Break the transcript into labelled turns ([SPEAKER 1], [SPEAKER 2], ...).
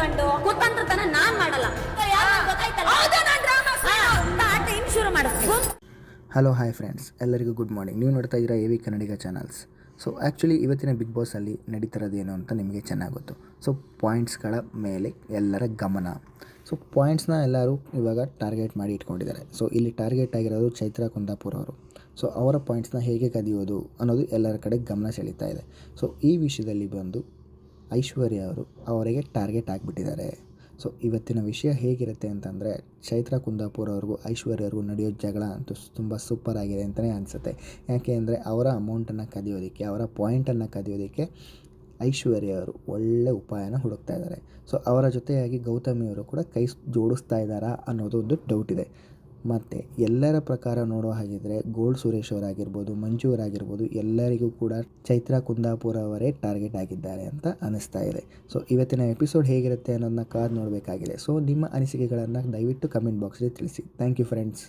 [SPEAKER 1] ಮಾಡ್ಕೊಂಡು ಕುತಂತ್ರತನ ನಾನ್ ಮಾಡಲ್ಲ. ಶುರು ಮಾಡಿಸ್ತು
[SPEAKER 2] ಹಲೋ ಹಾಯ್ ಫ್ರೆಂಡ್ಸ್ ಎಲ್ಲರಿಗೂ ಗುಡ್ ಮಾರ್ನಿಂಗ್ ನೀವು ನೋಡ್ತಾ ಇದ್ದೀರಾ A V Kannadiga channels so actually ಇವತ್ತಿನ ಬಿಗ್ ಬಾಸಲ್ಲಿ ನಡೀತಿರೋದೇನು ಅಂತ ನಿಮಗೆ ಚೆನ್ನಾಗಿ ಗೊತ್ತು ಸೊ ಪಾಯಿಂಟ್ಸ್ಗಳ ಮೇಲೆ ಎಲ್ಲರ ಗಮನ. ಸೊ ಪಾಯಿಂಟ್ಸ್ನ ಎಲ್ಲರೂ ಇವಾಗ ಟಾರ್ಗೆಟ್ ಮಾಡಿ ಇಟ್ಕೊಂಡಿದ್ದಾರೆ. ಸೊ ಇಲ್ಲಿ ಟಾರ್ಗೆಟ್ ಆಗಿರೋದು ಚೈತ್ರ ಕುಂದಾಪುರ ಅವರು. ಸೊ ಅವರ ಪಾಯಿಂಟ್ಸ್ನ ಹೇಗೆ ಕದಿಯೋದು ಅನ್ನೋದು ಎಲ್ಲರ ಕಡೆ ಗಮನ ಸೆಳೀತಾ ಇದೆ. ಸೊ ಈ ವಿಷಯದಲ್ಲಿ ಬಂದು ಐಶ್ವರ್ಯ ಅವರು ಅವರಿಗೆ ಟಾರ್ಗೆಟ್ ಆಗಿಬಿಟ್ಟಿದ್ದಾರೆ. ಸೊ, ಇವತ್ತಿನ ವಿಷಯ ಹೇಗಿರುತ್ತೆ ಅಂತಂದರೆ, ಚೈತ್ರ ಕುಂದಾಪುರ ಅವ್ರಿಗೂ ಐಶ್ವರ್ಯ ಅವ್ರಿಗೂ ನಡೆಯೋ ಜಗಳ ಅಂತೂ ತುಂಬ ಸೂಪರ್ ಆಗಿದೆ ಅಂತಲೇ ಅನಿಸುತ್ತೆ. ಯಾಕೆ ಅಂದರೆ, ಅವರ ಅಮೌಂಟನ್ನು ಕದಿಯೋದಕ್ಕೆ, ಅವರ ಪಾಯಿಂಟನ್ನು ಕದಿಯೋದಕ್ಕೆ ಐಶ್ವರ್ಯ ಅವರು ಒಳ್ಳೆ ಉಪಾಯನ ಹುಡುಕ್ತಾ ಇದ್ದಾರೆ. ಸೊ, ಅವರ ಜೊತೆಯಾಗಿ ಗೌತಮಿಯವರು ಕೂಡ ಕೈ ಜೋಡಿಸ್ತಾ ಇದ್ದಾರಾ ಅನ್ನೋದು ಒಂದು ಡೌಟ್ ಇದೆ. ಮತ್ತು ಎಲ್ಲರ ಪ್ರಕಾರ ನೋಡೋ ಹಾಗಿದ್ರೆ ಗೋಲ್ಡ್ ಸುರೇಶ್ ಅವರಾಗಿರ್ಬೋದು, ಮಂಜು ಅವರಾಗಿರ್ಬೋದು, ಎಲ್ಲರಿಗೂ ಕೂಡ ಚೈತ್ರ ಕುಂದಾಪುರ ಅವರೇ ಟಾರ್ಗೆಟ್ ಆಗಿದ್ದಾರೆ ಅಂತ ಅನಿಸ್ತಾ ಇದೆ. ಸೊ ಇವತ್ತಿನ ಎಪಿಸೋಡ್ ಹೇಗಿರುತ್ತೆ ಅನ್ನೋದನ್ನ ಕಾದು ನೋಡಬೇಕಾಗಿದೆ. ಸೊ ನಿಮ್ಮ ಅನಿಸಿಕೆಗಳನ್ನು ದಯವಿಟ್ಟು ಕಮೆಂಟ್ ಬಾಕ್ಸಲ್ಲಿ ತಿಳಿಸಿ. Thank you friends